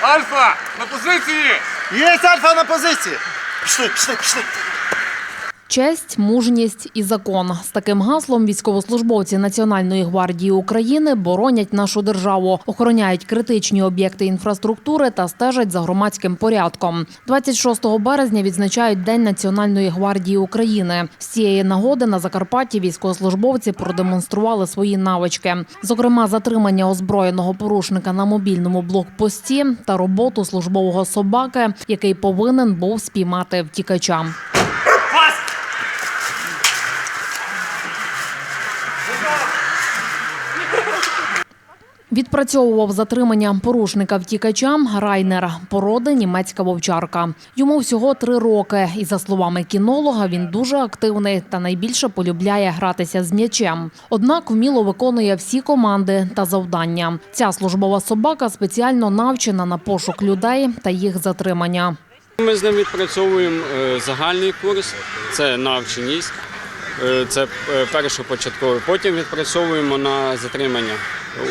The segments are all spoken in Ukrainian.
Альфа! На позиції! Є Альфа на позиції. Пішли, пішли, пішли. Честь, мужність і закон з таким гаслом військовослужбовці Національної гвардії України боронять нашу державу, охороняють критичні об'єкти інфраструктури та стежать за громадським порядком. 26 березня відзначають День Національної гвардії України. З цієї нагоди на Закарпатті військовослужбовці продемонстрували свої навички, зокрема, затримання озброєного порушника на мобільному блокпості та роботу службового собаки, який повинен був спіймати втікача. Відпрацьовував затримання порушника втікача Райнер породи німецька вовчарка. Йому всього три роки, і за словами кінолога, він дуже активний та найбільше полюбляє гратися з м'ячем. Однак вміло виконує всі команди та завдання. Ця службова собака спеціально навчена на пошук людей та їх затримання. Ми з ним відпрацьовуємо е, загальний курс, це навченість, це е, першопочатковий. Потім відпрацьовуємо на затримання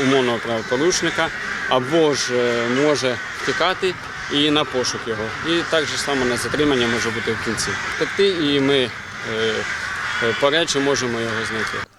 умовного правопорушника або ж е, може втікати і на пошук його. І так же само на затримання може бути в кінці. Такти і ми е, е, по речі можемо його знайти.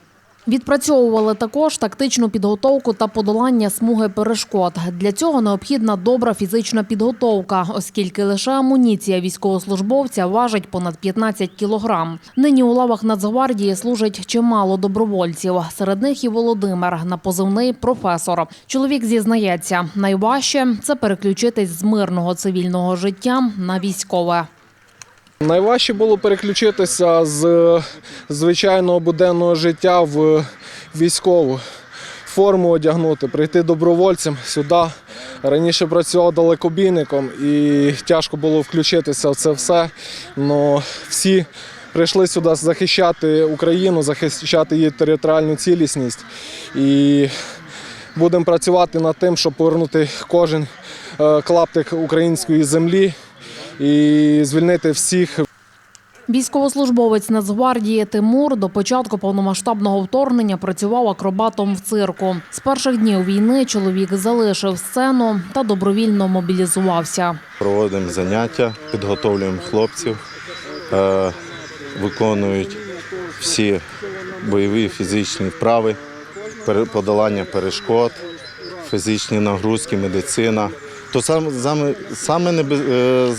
Відпрацьовували також тактичну підготовку та подолання смуги перешкод. Для цього необхідна добра фізична підготовка, оскільки лише амуніція військовослужбовця важить понад 15 кілограм. Нині у лавах Нацгвардії служить чимало добровольців. Серед них і Володимир на позивний професор. Чоловік зізнається, найважче це переключитись з мирного цивільного життя на військове. Найважче було переключитися з звичайного буденного життя в військову форму одягнути, прийти добровольцем сюди. Раніше працював далекобійником і тяжко було включитися в це все. Но всі прийшли сюди захищати Україну, захищати її територіальну цілісність. І будемо працювати над тим, щоб повернути кожен е, клаптик української землі і звільнити всіх Військовослужбовець Нацгвардії Тимур до початку повномасштабного вторгнення працював акробатом в цирку. З перших днів війни чоловік залишив сцену та добровільно мобілізувався. Проводимо заняття, підготовлюємо хлопців, е, виконують всі бойові фізичні вправи, подолання перешкод, фізичні нагрузки, медицина. То саме, саме, саме небе- е,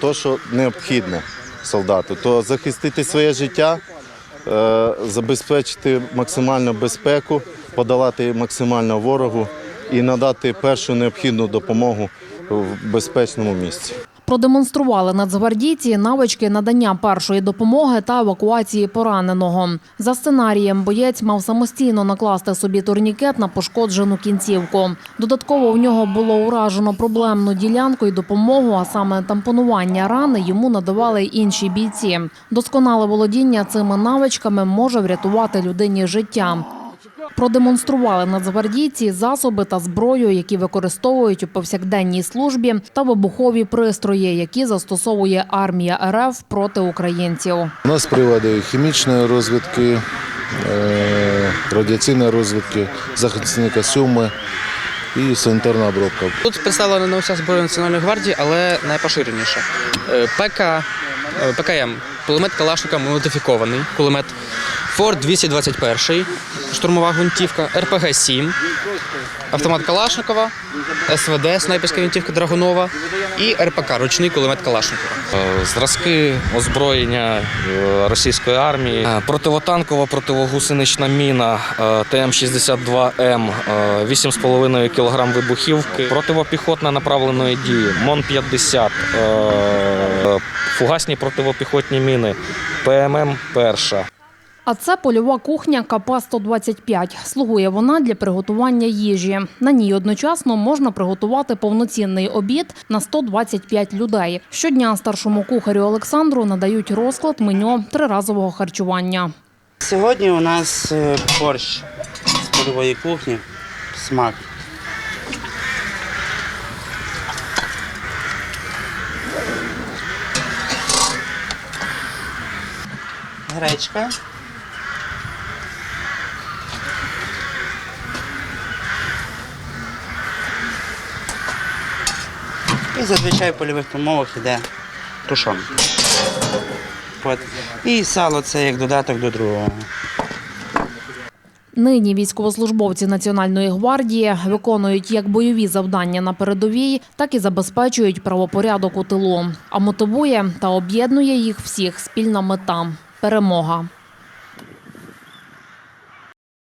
то, що необхідне солдату, то захистити своє життя, е, забезпечити максимальну безпеку, подолати максимально ворогу і надати першу необхідну допомогу в безпечному місці. Продемонстрували нацгвардійці навички надання першої допомоги та евакуації пораненого. За сценарієм боєць мав самостійно накласти собі турнікет на пошкоджену кінцівку. Додатково в нього було уражено проблемну ділянку і допомогу, а саме тампонування рани йому надавали інші бійці. Досконале володіння цими навичками може врятувати людині життя. Продемонстрували нацгвардійці засоби та зброю, які використовують у повсякденній службі, та вибухові пристрої, які застосовує армія РФ проти українців. У нас прилади хімічної розвідки, е, радіаційної розвідки, захисні костюми і санітарна обробка. Тут представлена не уся зброя Національної гвардії, але найпоширеніша. Е, ПК, е, ПКМ, кулемет Калашника модифікований, кулемет Форд 221, штурмова гвинтівка, РПГ-7, автомат Калашникова, СВД, снайперська гвинтівка Драгунова і РПК, ручний кулемет Калашникова. Е, зразки озброєння е, російської армії, Е, противотанкова противогусенична міна е, ТМ-62М, е, 8,5 кг вибухівки, противопіхотна направленої дії, МОН-50, е, фугасні противопіхотні міни, ПММ перша. А це польова кухня КП-125. Слугує вона для приготування їжі. На ній одночасно можна приготувати повноцінний обід на 125 людей. Щодня старшому кухарю Олександру надають розклад меню триразового харчування. Сьогодні у нас е, борщ з польової кухні. Смак. Гречка. І зазвичай в польових умовах йде тушонка. І сало це як додаток до другого. Нині військовослужбовці Національної гвардії виконують як бойові завдання на передовій, так і забезпечують правопорядок у тилу. А мотивує та об'єднує їх всіх спільна мета перемога.